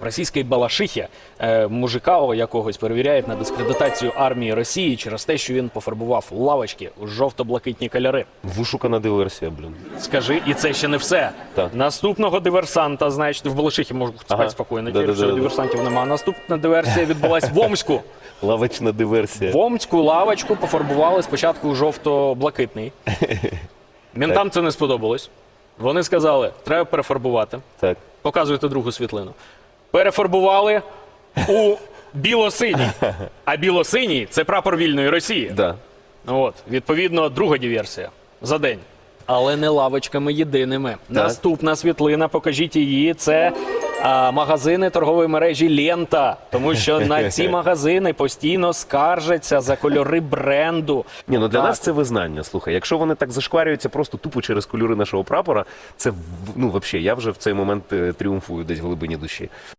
В російській Балашихі е, мужика якогось перевіряють на дискредитацію армії Росії через те, що він пофарбував лавочки у жовто-блакитні кольори. Вишукана диверсія, блін. Скажи, і це ще не все. Так. Наступного диверсанта, значить, в Балашихі спати Ага. спокійно, через що диверсантів немає. Наступна диверсія відбулась в Омську. Лавочна диверсія. В Омську лавочку пофарбували спочатку у жовто-блакитний. Мінтам це не сподобалось. Вони сказали, треба перефарбувати. Так. Показуйте другу світлину. Перефарбували у біло-синій. А біло-синій це прапор вільної Росії. Да. От, відповідно, друга диверсія за день. Але не лавочками єдиними. Наступна світлина, покажіть її. Це а, магазини торгової мережі Лента. Тому що на ці магазини постійно скаржаться за кольори бренду. Ні, ну для Так. нас це визнання. Слухай, якщо вони так зашкварюються просто тупо через кольори нашого прапора, це в- ну взагалі, я вже в цей момент е, тріумфую десь в глибині душі.